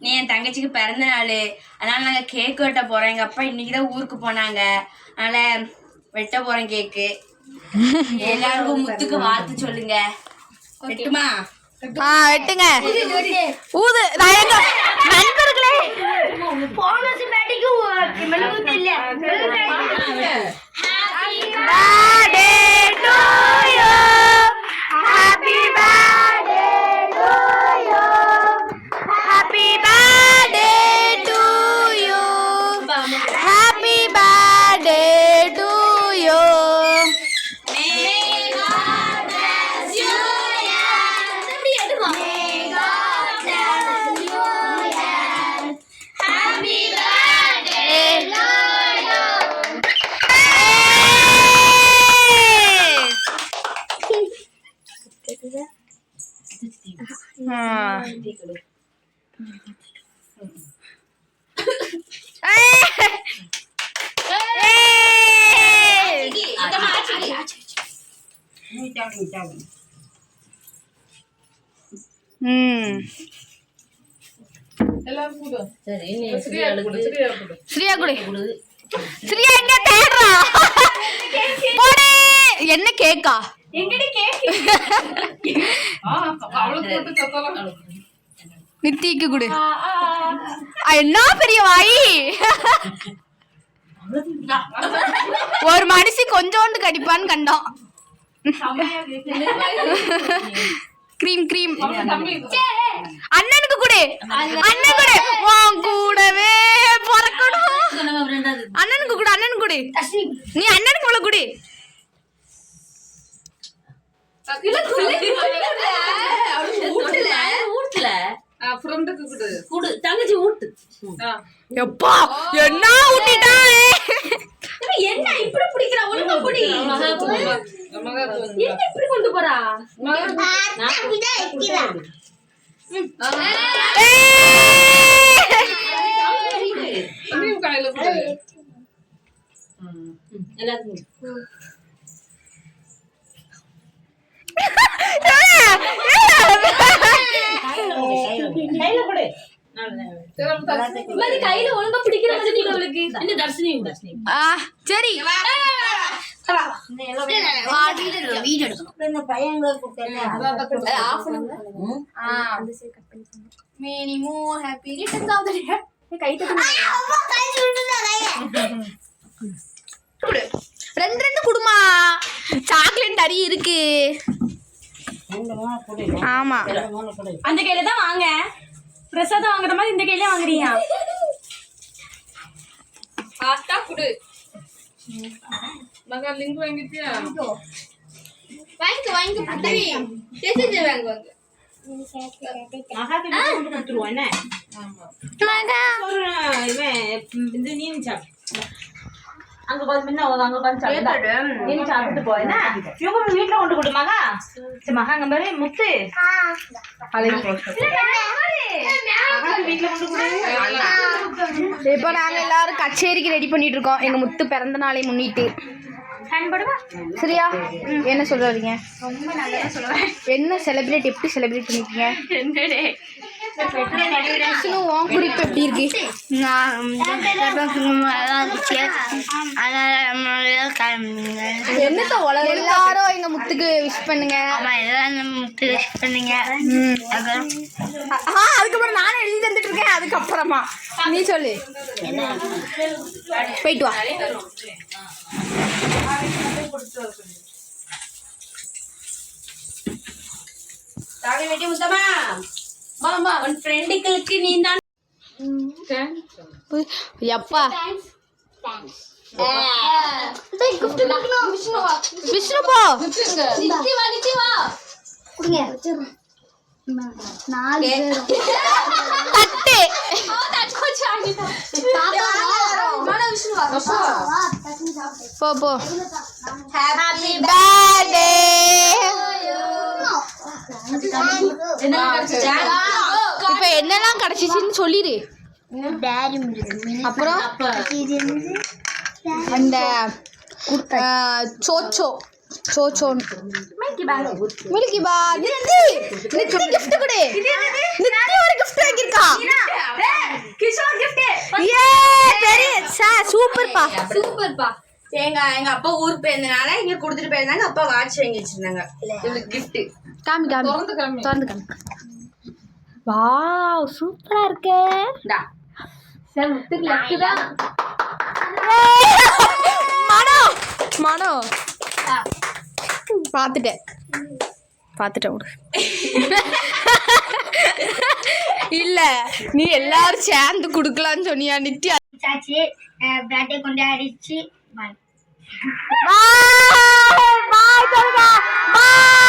நீ என் தங்கச்சிக்கு பிறந்த நாள். அதனால நாங்கள் கேக் வெட்ட போறோம். எங்க அப்பா இன்னைக்கு தான் ஊருக்கு போனாங்க. அதனால வெட்ட போறோம் கேக்கு எல்லாருக்கும் முத்துக்கு வாழ்த்து சொல்லுங்க. வெட்டுமா? ஆ வெட்டுங்க. ஊது நான் எங்க நண்பர்களே. birthday ஸ்ரீயா குடு ஸ்ரீயா எங்க தேடுறா என்ன கேக்கா நித்திக்கு குடு. என்ன பெரிய வாய்? ஒரு மனுஷி கொஞ்சோண்டு கடிப்பான்னு கண்டோம் கிரீம் கிரீம் அண்ணனுக்கு கொடு. அண்ணன் கொடு. உன் கூடவே பிறக்கணும். அண்ணனுக்கு கொடு அண்ணனுக்கு கொடு. நீ அண்ணனுக்கு இவ்வளவு கொடு ஃப்ரெண்டுக்கு கொடு. தங்கச்சி ஊட்டு. எப்பா என்ன ஊட்டிட்டா என்ன இப்படி பிடிக்கிறா? ஒழுங்கா பிடி. என்ன இப்படி கொண்டு போறா? எல்லாத்துக்கும் கையில கொடு மாதிரி கையில ஒழுங்கா பிடிக்கிற மாதிரி அவளுக்கு இந்த தர்ஷினி தர்ஷினி ஆ சரி. ரெண்டு ரெண்டு குடுமா. சாக்லேட் அரி இருக்கு. ஆமா. அந்த கையில தான் வாங்க. பிரசாதம் வாங்குற மாதிரி இந்த கையில வாங்குறீங்க. ஃபாஸ்டா கொடு. மகா லிங்க் வாங்கிட்டியா? வாங்கிக்க வாங்கிக்க புத்தரி தெரிஞ்சு வாங்க வாங்க மகாத்மா அங்க கொஞ்சம் முன்ன அவங்க அங்க கொஞ்சம் சாப்பிடு நீ சாப்பிட்டு போ என்ன? இவங்க வீட்டுல கொண்டு கொடு மகா. சரி மகா அங்க பாரு முத்து. மகா வீட்டுல கொண்டு கொடு இப்போ நாங்க எல்லாரும் கச்சேரிக்கு ரெடி பண்ணிட்டு இருக்கோம் எங்க முத்து பிறந்த நாளை முன்னிட்டு. சரியா? என்ன சொல்ல வரீங்க என்ன செலிப்ரேட் எப்படி செலிப்ரேட் பண்ணிருக்கீங்க? விஷ்ணு, உன் குறிப்பு எப்படி இருக்கு என்னத்த உலக எல்லாரும் எங்க முத்துக்கு விஷ் பண்ணுங்க ம். ஆ அதுக்கப்புறம் நானே எழுதி தந்துட்டு இருக்கேன் அதுக்கப்புறமா நீ சொல்லு போயிட்டு வா தாடி வெட்டி முத்தமா மாமா உன் ஃப்ரெண்டுகளுக்கு நீ தான் எப்பா? விஷ்ணு போ தட்டு. போ போ. ஹாப்பி பர்த்டே இப்ப என்னெல்லாம் கிடச்சிச்சின்னு சொல்லிடு. அப்புறம் அந்த சோச்சோ சோச்சோ மில்கி பா நித்தி நித்தி கிஃப்ட் கொடு. நித்தி ஒரு கிஃப்ட் வாங்கிருக்கா கிஷோர் கிஃப்ட் ஏ பெரிய சா சூப்பர் பா சூப்பர் பா எங்க எங்க அப்பா ஊருக்கு போயிருந்தனால இங்க கொடுத்துட்டு போயிருந்தாங்க. அப்பா வாட்ச் வாங்கி வச்சிருந்தாங்க. கிஃப்ட் காமி. காமி. திறந்து காமி. வாவ் சூப்பரா இருக்கே. இந்தா. மனோ மனோ. பார்த்துட்டேன் பார்த்துட்டேன் விடு. இல்ல நீ எல்லாரும் சேர்ந்து குடுக்கலாம்னு சொன்னியா நித்யா? சாச்சி கொண்டாடிச்சு. பாய் பாய் பாய் சொல்லுங்க பாய்